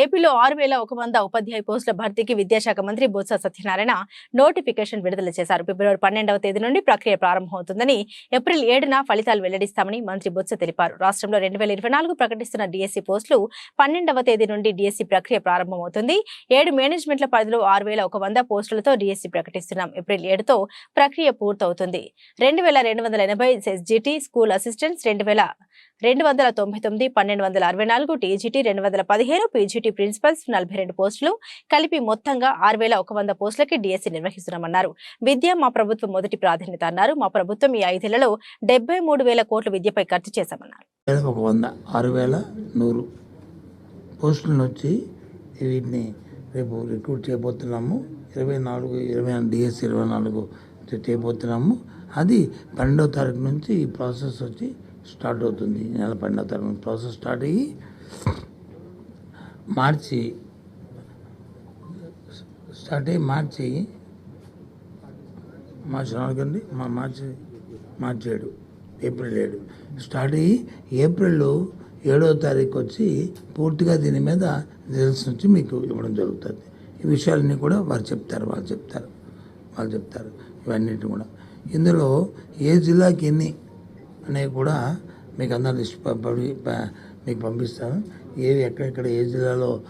ఏపీలో ఆరు వేల ఒక వంద ఉపాధ్యాయ పోస్టుల భర్తీకి విద్యాశాఖ మంత్రి బొత్స సత్యనారాయణ నోటిఫికేషన్ విడుదల చేశారు. ఫిబ్రవరి పన్నెండవ తేదీ నుండి ప్రక్రియ ప్రారంభమవుతుందని ఏప్రిల్ ఏడున ఫలితాలు వెల్లడిస్తామని మంత్రి బొత్స తెలిపారు. రాష్ట్రంలో రెండు వేల ఇరవై నాలుగు ప్రకటిస్తున్న డిఎస్సి పోస్టులు పన్నెండవ తేదీ నుండి డిఎస్సి ప్రక్రియ ప్రారంభమవుతుంది. ఏడు మేనేజ్మెంట్ల పరిధిలో ఆరు వేల ఒక వంద పోస్టులతో డిఎస్సి ప్రకటిస్తున్నాం. ఏప్రిల్ ఏడుతో ప్రక్రియ పూర్తవుతుంది. రెండు వేల రెండు వందల ఎనభై ఎస్జిటి స్కూల్ అసిస్టెంట్స్ రెండు వేల రెండు వందల తొంభై తొమ్మిది పన్నెండు వందల అరవై నాలుగు టీజీటీ రెండు వందల పదిహేను పీజీటీ ప్రిన్సిపల్స్ నలభై రెండు పోస్టులు కలిపి మొత్తంగా ఆరు వేల ఒక వంద పోస్టులకి డిఎస్సీ నిర్వహిస్తున్నామన్నారు. విద్య మా ప్రభుత్వం మొదటి ప్రాధాన్యత అన్నారు. మా ప్రభుత్వం ఈ ఐదేళ్ళలో డెబ్బై మూడు వేల కోట్ల విద్యపై ఖర్చు చేశామన్నారు. ఒక వంద ఆరు వేల నూరు పోస్టులను వచ్చి వీటిని రేపు రిక్రూట్ చేయబోతున్నాము. ఇరవై నాలుగు ఇరవై డిఎస్సి ఇరవై నాలుగు చేయబోతున్నాము. అది పన్నెండవ తారీఖు నుంచి ఈ ప్రాసెస్ వచ్చి స్టార్ట్ అవుతుంది నెల పన్నెండవ తారీఖు ప్రాసెస్ స్టార్ట్ అయ్యి మార్చి స్టార్ట్ అయ్యి మార్చి మార్చి నాలుగండి మా మార్చి మార్చి ఏడు ఏప్రిల్ ఏడు. స్టార్ట్ అయ్యి ఏప్రిల్ ఏడవ తారీఖు వచ్చి పూర్తిగా దీని మీద రిజల్ట్స్ నుంచి మీకు ఇవ్వడం జరుగుతుంది. ఈ విషయాలన్నీ కూడా వారు చెప్తారు వాళ్ళు చెప్తారు వాళ్ళు చెప్తారు. ఇవన్నిటి కూడా. ఇందులో ఏ జిల్లాకి ఎన్ని అనేవి కూడా మీకు అందరూ లిస్ట్ పంపి ప- మీకు పంపిస్తాను. ఏవి ఎక్కడెక్కడ ఏ జిల్లాలో